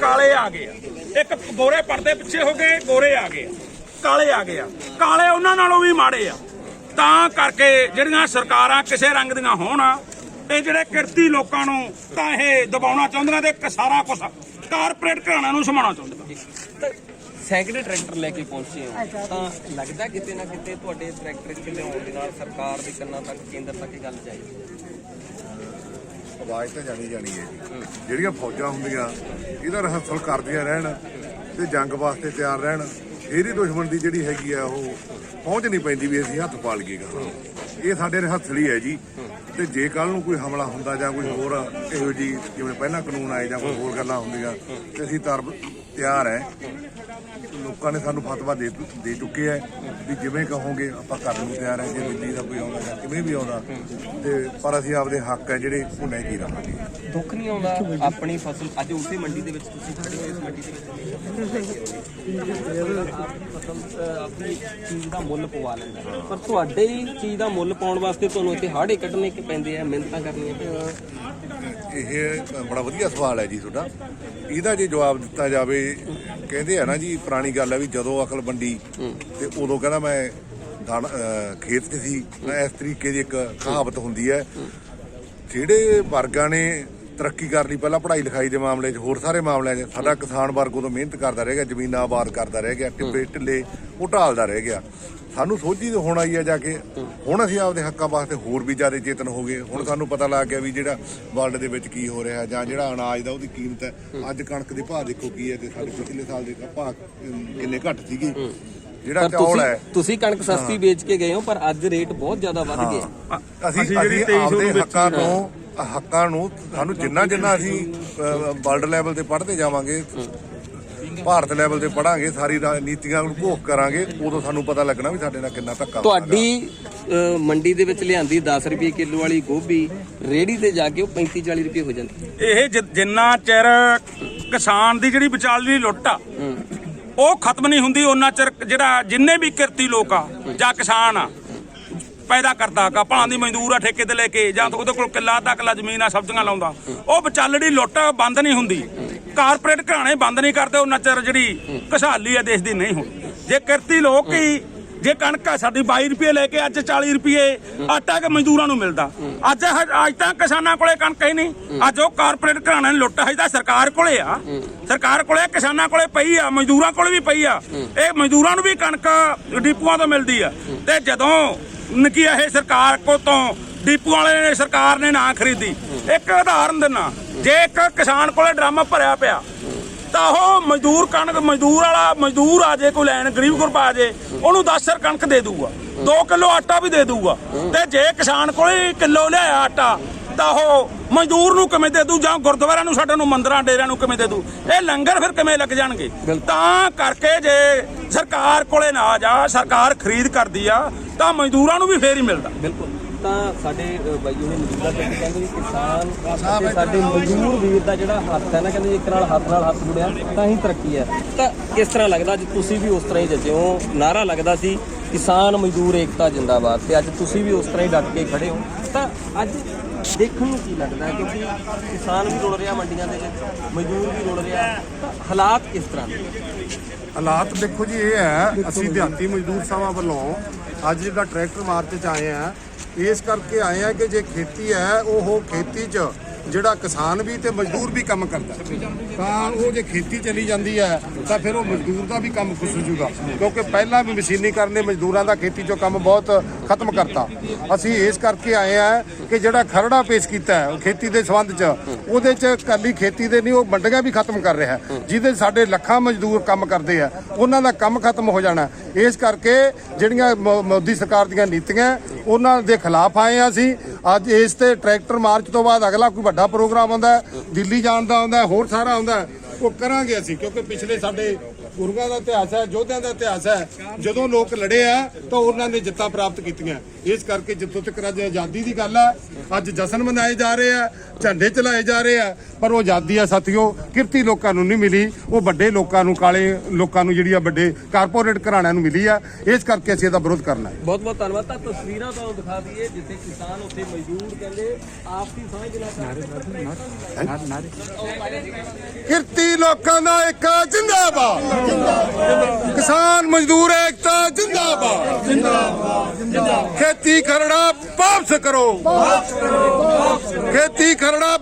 ਕਾਲੇ ਆ ਗਏ ਆ। ਇੱਕ ਗੋਰੇ ਪਰਦੇ ਪਿੱਛੇ ਹੋ ਗਏ ਗੋਰੇ ਆ ਗਏ ਕਾਲੇ ਆ ਗਏ ਆ। ਕਾਲੇ ਉਹਨਾਂ ਨਾਲੋਂ ਵੀ ਮਾੜੇ ਆ। ਤਾਂ ਕਰਕੇ ਜਿਹੜੀਆਂ ਸਰਕਾਰਾਂ ਕਿਸੇ ਰੰਗ ਦੀਆਂ ਹੋਣ ਇਹ ਜਿਹੜੇ ਕਿਰਤੀ ਲੋਕਾਂ ਨੂੰ ਤਾਂ ਇਹ ਦਬਾਉਣਾ ਚਾਹੁੰਦੀਆਂ ਤੇ ਸਾਰਾ ਕੁਝ ਕਾਰਪੋਰੇਟ ਘਰਾਣਿਆਂ ਨੂੰ ਸਮਾਉਣਾ ਚਾਹੁੰਦੀਆਂ। ਤਾਂ ਸੈਂਕੜੇ ਟਰੈਕਟਰ ਲੈ ਕੇ ਪਹੁੰਚੇ ਹੋ। ਤਾਂ ਲੱਗਦਾ ਕਿਤੇ ਨਾ ਕਿਤੇ ਤੁਹਾਡੇ ਟਰੈਕਟਰ ਇੱਥੇ ਲਿਆਉਣ ਦੇ ਨਾਲ ਸਰਕਾਰ ਦੇ ਕੰਨਾਂ ਤੱਕ ਕੇਂਦਰ ਤੱਕ ਇਹ ਗੱਲ ਜਾਏਗੀ ਆਵਾਜ਼ ਤਾਂ ਜਾਣੀ ਜਾਣੀ ਹੈ ਜੀ। ਜਿਹੜੀਆਂ ਫੌਜਾਂ ਹੁੰਦੀਆਂ ਇਹਦਾ ਰਿਹਰਸਲ ਕਰਦੀਆਂ ਰਹਿਣ ਤੇ ਜੰਗ ਵਾਸਤੇ ਤਿਆਰ ਰਹਿਣ। ਫੇਰ ਹੀ ਦੁਸ਼ਮਣ ਦੀ ਜਿਹੜੀ ਹੈਗੀ ਆ ਉਹ ਪਹੁੰਚ ਨਹੀਂ ਪੈਂਦੀ ਵੀ ਅਸੀਂ ਹੱਥ ਪਾਲ ਗਏ ਇਹ ਸਾਡੇ ਰਿਹਰਸਲ ਹੀ ਹੈ ਜੀ। ਤੇ ਜੇ ਕੱਲ ਨੂੰ ਕੋਈ ਹਮਲਾ ਹੁੰਦਾ ਜਾਂ ਕੋਈ ਹੋਰ ਇਹੋ ਜੀ ਜਿਵੇਂ ਪਹਿਲਾਂ ਕਾਨੂੰਨ ਆਏ ਜਾਂ ਕੋਈ ਹੋਰ ਗੱਲਾਂ ਹੁੰਦੀਆਂ, ਤੇ ਅਸੀਂ ਤਰ ਤਿਆਰ ਹੈ। ਲੋਕਾਂ ਨੇ ਸਾਨੂੰ ਫਤਵਾ ਦੇ ਦੇ ਚੁੱਕੇ ਹੈ ਵੀ ਜਿਵੇਂ ਕਹੋਗੇ ਆਪਾਂ ਕਰਨ ਨੂੰ ਤਿਆਰ ਹੈ ਜੇ ਦਿੱਲੀ ਦਾ ਕੋਈ ਆਉਂਦਾ ਜਾਂ ਕਿਵੇਂ ਵੀ ਆਉਂਦਾ ਤੇ ਪਰ ਅਸੀਂ ਆਪਦੇ ਹੱਕ ਹੈ ਜਿਹੜੇ ਉਹ ਨਹੀਂ ਕੀ ਰਹਾਂਗੇ। ਦੁੱਖ ਨਹੀਂ ਆਉਂਦਾ ਆਪਣੀ ਫਸਲ ਅੱਜ ਉਸੇ ਮੰਡੀ ਦੇ ਵਿੱਚ ਤੁਸੀਂ ਖੜੇ ਹੋ ਇਸ ਮੰਡੀ ਦੇ ਵਿੱਚ ਫਸਲ ਅਹ, ਆਪਣੀ ਚੀਜ਼ ਦਾ ਮੁੱਲ ਪਵਾ ਲੈਂਦਾ ਪਰ ਤੁਹਾਡੇ ਹੀ ਚੀਜ਼ ਦਾ ਮੁੱਲ ਪਾਉਣ ਵਾਸਤੇ ਤੁਹਾਨੂੰ ਇੱਥੇ ਹਾੜੇ ਕੱਢਣੇ ਕਿ ਪੈਂਦੇ ਆ ਮਿਹਨਤਾਂ ਕਰਨੀਆਂ ਇਹ ਬੜਾ ਵਧੀਆ ਸਵਾਲ ਹੈ ਜੀ ਤੁਹਾਡਾ। ਇਹਦਾ ਜੇ ਜਵਾਬ ਦਿੱਤਾ ਜਾਵੇ ਕਹਿੰਦੇ ਆ ਨਾ ਜੀ ਪੁਰਾਣੀ ਗੱਲ ਹੈ ਵੀ ਜਦੋਂ ਅਕਲ ਵੰਡੀ ਤੇ ਉਦੋਂ ਕਹਿੰਦਾ ਮੈਂ ਦਾਣ- ਖੇਤ 'ਚ ਸੀ। ਮੈਂ ਇਸ ਤਰੀਕੇ ਦੀ ਇੱਕ ਕਹਾਵਤ ਹੁੰਦੀ ਹੈ। ਜਿਹੜੇ ਵਰਗਾਂ ਨੇ ਤਰੱਕੀ ਕਰ ਲਈ। ਪਹਿਲਾਂ ਪੜ੍ਹਾਈ ਲਿਖਾਈ ਦੇ ਮਾਮਲੇ 'ਚ ਹੋਰ ਸਾਰੇ ਮਾਮਲਿਆਂ 'ਚ ਸਾਡਾ ਕਿਸਾਨ ਵਰਗ ਉਦੋਂ ਮਿਹਨਤ ਕਰਦਾ ਰਹਿ ਗਿਆ ਜ਼ਮੀਨਾਂ ਆਬਾਦ ਕਰਦਾ ਰਹਿ ਗਿਆ ਟਿੱਬੇ ਢਿੱਲੇ ਉਹ ਢਾਲਦਾ ਰਹਿ ਗਿਆ। ਸਾਨੂੰ ਸੋਝੀ ਤੇ ਹੋਣਾ ਹੀ ਆ ਜਾ ਕੇ। ਹੁਣ ਅਸੀਂ ਆਪਦੇ ਹੱਕਾਂ ਵਾਸਤੇ ਹੋਰ ਵੀ ਜ਼ਿਆਦਾ ਚੇਤਨ ਹੋ ਗਏ। ਹੁਣ ਸਾਨੂੰ ਪਤਾ ਲੱਗ ਗਿਆ ਵੀ ਜਿਹੜਾ ਵਰਲਡ ਦੇ ਵਿੱਚ ਕੀ ਹੋ ਰਿਹਾ ਜਾਂ ਜਿਹੜਾ ਅਨਾਜ ਦਾ ਉਹਦੀ ਕੀਮਤ ਹੈ। ਅੱਜ ਕਣਕ ਦੇ ਭਾਅ ਦੇਖੋ ਕੀ ਹੈ ਤੇ ਸਾਡੇ ਪਿਛਲੇ ਸਾਲ ਦੇ ਭਾਅ ਕਿੰਨੇ ਘੱਟ ਸੀਗੇ। ਜਿਹੜਾ ਚੌਲ ਹੈ। ਤੁਸੀਂ ਕਣਕ ਸਸਤੀ ਵੇਚ ਕੇ ਗਏ ਹੋ ਪਰ ਅੱਜ ਰੇਟ ਬਹੁਤ ਜ਼ਿਆਦਾ ਵੱਧ ਗਿਆ ਅਸੀਂ ਜਿਹੜੀ ਅਸੀਂ 2300 ਆਪਦੇ ਨੂੰ ਵੇਚੀ ਹੱਕਾਂ ਨੂੰ ਹੱਕਾਂ ਨੂੰ ਸਾਨੂੰ ਜਿੰਨਾ ਜਿੰਨਾ ਅਸੀਂ ਵਰਲਡ ਲੈਵਲ ਤੇ ਪੜ੍ਹਦੇ ਜਾਵਾਂਗੇ ਭਾਰਤ ਲੈਵਲ ਤੇ ਪੜਾਂਗੇ ਸਾਰੀ ਨੀਤੀਆਂ ਨੂੰ ਭੋਖ ਕਰਾਂਗੇ ਉਦੋਂ ਸਾਨੂੰ ਪਤਾ ਲੱਗਣਾ ਵੀ ਸਾਡੇ ਨਾਲ ਕਿੰਨਾ ਧੱਕਾ। ਤੁਹਾਡੀ ਮੰਡੀ ਦੇ ਵਿੱਚ ਲਿਆਂਦੀ 10 ਰੁਪਏ ਕਿਲੋ ਵਾਲੀ ਗੋਭੀ ਰੇੜੀ ਤੇ ਜਾ ਕੇ ਉਹ 35 40 ਰੁਪਏ ਹੋ ਜਾਂਦੀ। ਇਹ ਜਿੰਨਾ ਚਿਰ ਕਿਸਾਨ ਦੀ ਜਿਹੜੀ ਵਿਚਾਲਦੀ ਲੁੱਟ ਆ ਉਹ ਖਤਮ ਨਹੀਂ ਹੁੰਦੀ ਉਹਨਾਂ ਚਿਰ ਜਿਹੜਾ ਜਿੰਨੇ ਵੀ ਕਿਰਤੀ ਲੋਕ ਆ ਜਾਂ ਕਿਸਾਨ ਆ ਪੈਦਾ ਕਰਦਾ ਕਾ ਭਾਂ ਦੀ ਮਜ਼ਦੂਰ ਆ ਠੇਕੇ ਤੇ ਲੈ ਕੇ, ਜਾਂ ਉਹਦੇ ਕੋਲ ਕਿੱਲਾ, ਅੱਧਾ ਕਿੱਲਾ ਜ਼ਮੀਨ ਆ, ਸਬਜ਼ੀਆਂ ਲਾਉਂਦਾ। ਉਹ ਵਿਚਾਲੜੀ ਲੁੱਟ ਬੰਦ ਨਹੀਂ ਹੁੰਦੀ। ਕਾਰਪੋਰੇਟ ਘਰਾਣੇ ਬੰਦ ਨਹੀਂ ਕਰਦੇ, ਉਹਨਾਂ ਚਿਰ ਜਿਹੜੀ ਖੁਸ਼ਹਾਲੀ ਆ ਦੇਸ਼ ਦੀ ਨਹੀਂ ਹੁੰਦੀ। ਜੇ ਕਿਰਤੀ ਲੋਕ ਹੀ, ਜੇ ਕਣਕ ਆ, ਸਾਡੀ 22 ਰੁਪਏ ਲੈ ਕੇ ਅੱਜ 40 ਰੁਪਏ ਆਟਾ ਕਿ ਮਜ਼ਦੂਰਾਂ ਨੂੰ ਮਿਲਦਾ। ਅੱਜ ਅੱਜ ਤਾਂ ਕਿਸਾਨਾਂ ਕੋਲੇ ਕਣਕ ਹੀ ਨਹੀਂ। ਅੱਜ ਉਹ ਕਾਰਪੋਰੇਟ ਘਰਾਣੇ ਨੇ ਲੁੱਟ ਹੈ ਤਾਂ ਸਰਕਾਰ ਕੋਲੇ ਆ। ਸਰਕਾਰ ਕੋਲੇ ਕਿਸਾਨਾਂ ਕੋਲੇ ਪਈ ਆ, ਮਜ਼ਦੂਰਾਂ ਕੋਲੇ ਵੀ ਪਈ ਆ। ਇਹ ਮਜ਼ਦੂਰਾਂ ਨੂੰ ਵੀ ਕਣਕ ਡਿਪੂਆਂ ਤੋਂ ਮਿਲਦੀ ਆ। ਤੇ ਜਦੋਂ ਨਕੀ ਇਹ ਸਰਕਾਰ ਕੋ ਤੋਂ ਡਿਪੂ ਵਾਲੇ ਨੇ ਸਰਕਾਰ ਨੇ ਨਾ ਖਰੀਦੀ। ਇੱਕ ਉਦਾਹਰਨ ਦਿਨਾ ਜੇ ਇੱਕ ਕਿਸਾਨ ਕੋਲੇ ਡਰਮ ਭਰਿਆ ਪਿਆ ਤਾਂ ਉਹ ਮਜ਼ਦੂਰ ਕਣਕ ਮਜ਼ਦੂਰ ਵਾਲਾ ਮਜ਼ਦੂਰ ਆ ਜੇ ਕੋਈ ਲੈਣ ਗਰੀਬ ਗੁਰਬਾ ਆ ਜੇ ਉਹਨੂੰ 10 ਸਰ ਕਣਕ ਦੇ ਦੂਗਾ 2 ਕਿਲੋ ਆਟਾ ਵੀ ਦੇ ਦੂਗਾ ਤੇ ਜੇ ਕਿਸਾਨ ਕੋਲੇ ਕਿਲੋ ਲਿਆਇਆ ਆਟਾ ਤਾਂ ਉਹ ਮਜ਼ਦੂਰ ਨੂੰ ਕਿਵੇਂ ਦੇ ਦੂ ਜਾਂ ਗੁਰਦੁਆਰਿਆਂ ਨੂੰ ਸਾਡੇ ਨੂੰ ਮੰਦਰਾਂ ਡੇਰਿਆਂ ਨੂੰ ਕਿਵੇਂ ਦੇ ਦੂ ਇਹ ਲੰਗਰ ਫਿਰ ਕਿਵੇਂ ਲੱਗ ਜਾਣਗੇ? ਤਾਂ ਕਰਕੇ ਜੇ ਸਰਕਾਰ ਕੋਲੇ ਨਾ ਜਾ ਸਰਕਾਰ ਖਰੀਦ ਕਰਦੀ ਆ ਤਾਂ ਮਜ਼ਦੂਰਾਂ ਨੂੰ ਵੀ ਫੇਰ ਹੀ ਮਿਲਦਾ। ਬਿਲਕੁਲ। ਤਾਂ ਸਾਡੇ ਅ, ਬਾਈ ਉਹਨੇ ਮੌਜੂਦਾ ਪਿੰਡ ਕਹਿੰਦੇ ਵੀ ਕਿਸਾਨ ਅਤੇ ਸਾਡੇ ਮਜ਼ਦੂਰ ਵੀਰ ਦਾ ਜਿਹੜਾ ਹੱਥ ਹੈ ਨਾ ਕਹਿੰਦੇ ਇੱਕ ਨਾਲ ਹੱਥ ਨਾਲ ਹੱਥ ਜੁੜਿਆ ਤਾਂ ਹੀ ਤਰੱਕੀ ਹੈ। ਤਾਂ ਕਿਸ ਤਰ੍ਹਾਂ ਲੱਗਦਾ ਅੱਜ ਤੁਸੀਂ ਵੀ ਉਸ ਤਰ੍ਹਾਂ ਹੀ ਜੱਜੇ ਹੋ? ਨਾਰਾ ਲੱਗਦਾ ਸੀ ਕਿਸਾਨ ਮਜ਼ਦੂਰ ਏਕਤਾ ਜਿੰਦਾਬਾਦ ਤੇ ਅੱਜ ਤੁਸੀਂ ਵੀ ਉਸ ਤਰ੍ਹਾਂ ਹੀ ਡਟ ਕੇ ਖੜੇ ਹੋ। ਤਾਂ ਅੱਜ ਦੇਖਣ ਨੂੰ ਕੀ ਲੱਗਦਾ ਕਿਉਂਕਿ ਕਿਸਾਨ ਵੀ ਰੁਲ ਰਿਹਾ ਮੰਡੀਆਂ ਦੇ ਵਿੱਚ ਮਜ਼ਦੂਰ ਵੀ ਰੁਲ ਰਿਹਾ ਤਾਂ ਹਾਲਾਤ ਕਿਸ ਤਰ੍ਹਾਂ ਦੇ ਹਾਲਾਤ ਦੇਖੋ ਜੀ ਇਹ ਹੈ, ਅਸੀਂ ਦਿਹਾਤੀ ਮਜ਼ਦੂਰ ਸਭਾ ਵੱਲੋਂ ਅੱਜ ਜਿਹੜਾ ਟਰੈਕਟਰ ਮਾਰਚ ਚ ਆਏ ਆ, ਇਸ ਕਰਕੇ ਆਏ ਆ ਕਿ ਜੇ ਖੇਤੀ ਹੈ, ਉਹ ਖੇਤੀ 'ਚ ਜਿਹੜਾ ਕਿਸਾਨ ਵੀ ਤੇ ਮਜ਼ਦੂਰ ਵੀ ਕੰਮ ਕਰਦਾ ਤਾਂ ਉਹ ਜੇ ਖੇਤੀ ਚਲੀ ਜਾਂਦੀ ਹੈ, ਤਾਂ ਫਿਰ ਉਹ ਮਜ਼ਦੂਰ ਦਾ ਵੀ ਕੰਮ ਖੁੱਸ ਜੂਗਾ ਕਿਉਂਕਿ ਪਹਿਲਾਂ ਵੀ ਮਸ਼ੀਨੀਕਰਨ ਨੇ ਮਜ਼ਦੂਰਾਂ ਦਾ ਖੇਤੀ 'ਚੋਂ ਕੰਮ ਬਹੁਤ ਖਤਮ ਕਰਤਾ। ਅਸੀਂ ਇਸ ਕਰਕੇ ਆਏ ਆ ਕਿ ਜਿਹੜਾ ਖਰੜਾ ਪੇਸ਼ ਕੀਤਾ ਹੈ ਖੇਤੀ ਦੇ ਸੰਬੰਧ 'ਚ, ਉਹਦੇ 'ਚ ਕੱਲੀ ਖੇਤੀ ਦੇ ਨਹੀਂ, ਉਹ ਮੰਡੀਆਂ ਵੀ ਖਤਮ ਕਰ ਰਿਹਾ ਜਿਹਦੇ ਸਾਡੇ ਲੱਖਾਂ ਮਜ਼ਦੂਰ ਕੰਮ ਕਰਦੇ ਆ, ਉਹਨਾਂ ਦਾ ਕੰਮ ਖਤਮ ਹੋ ਜਾਣਾ ਇਸ ਕਰਕੇ ਜਿਹੜੀਆਂ ਮੋ- ਮੋਦੀ ਸਰਕਾਰ ਦੀਆਂ ਨੀਤੀਆਂ, ਉਹਨਾਂ ਦੇ ਖਿਲਾਫ ਆਏ ਆ ਅਸੀਂ ਅੱਜ ਇਸ ਤੇ ਟਰੈਕਟਰ ਮਾਰਚ ਤੋਂ ਬਾਅਦ ਅਗਲਾ ਕੋਈ ਵੱਡਾ ਪ੍ਰੋਗਰਾਮ ਆਉਂਦਾ ਦਿੱਲੀ ਜਾਣ ਦਾ ਆਉਂਦਾ ਹੋਰ ਸਾਰਾ ਆਉਂਦਾ ਉਹ ਕਰਾਂਗੇ ਅਸੀਂ, ਕਿਉਂਕਿ ਪਿਛਲੇ ਸਾਡੇ ਗੁਰੂਆਂ ਦਾ ਇਤਿਹਾਸ ਹੈ ਯੋਧਿਆਂ ਦਾ ਇਤਿਹਾਸ ਹੈ। ਜਦੋਂ ਲੋਕ ਲੜੇ ਆ ਤਾਂ ਉਹਨਾਂ ਨੇ ਜਿੱਤਾਂ ਪ੍ਰਾਪਤ ਕੀਤੀਆਂ। ਇਸ ਕਰਕੇ ਜਿੱਥੋਂ ਤੱਕ ਅੱਜ ਆਜ਼ਾਦੀ ਦੀ ਗੱਲ ਹੈ ਅੱਜ ਜਸ਼ਨ ਮਨਾਏ ਜਾ ਰਹੇ ਆ ਝੰਡੇ ਚਲਾਏ ਜਾ ਰਹੇ ਆ ਪਰ ਉਹ ਆਜ਼ਾਦੀ ਆ ਸਾਥੀਓ ਕਿਰਤੀ ਲੋਕਾਂ ਨੂੰ ਨਹੀਂ ਮਿਲੀ। ਉਹ ਵੱਡੇ ਲੋਕਾਂ ਨੂੰ ਕਾਲੇ ਲੋਕਾਂ ਨੂੰ ਜਿਹੜੀ ਆ ਵੱਡੇ ਕਾਰਪੋਰੇਟ ਘਰਾਣਿਆਂ ਨੂੰ ਮਿਲੀ ਆ। ਇਸ ਕਰਕੇ ਅਸੀਂ ਇਹਦਾ ਵਿਰੋਧ ਕਰਨਾ ਹੈ। ਬਹੁਤ ਬਹੁਤ ਧੰਨਵਾਦ। ਤਾਂ ਤਸਵੀਰਾਂ ਤੁਹਾਨੂੰ ਦਿਖਾ ਦਈਏ ਜਿੱਥੇ ਕਿਸਾਨ ਉੱਥੇ ਮਜ਼ਦੂਰ ਕਹਿੰਦੇ ਆਪਸੀ ਸਮਝ ਨਾਲ ਕਿਰਤੀ ਲੋਕਾਂ ਦਾ ਇੱਕ ਜਿੰਦਾਬਾਦ। ਕਿਸਾਨ ਮਜ਼ਦੂਰ ਏਕਤਾ ਜਿੰਦਾਬਾਦ। ਜਿੰਦਾਬਾਦ ਖੇਤੀ ਖਰੜਾ ਵਾਪਸ ਕਰੋ। ਵਾਪਸ ਕਰੋ। ਖੇਤੀ ਖਰੜਾ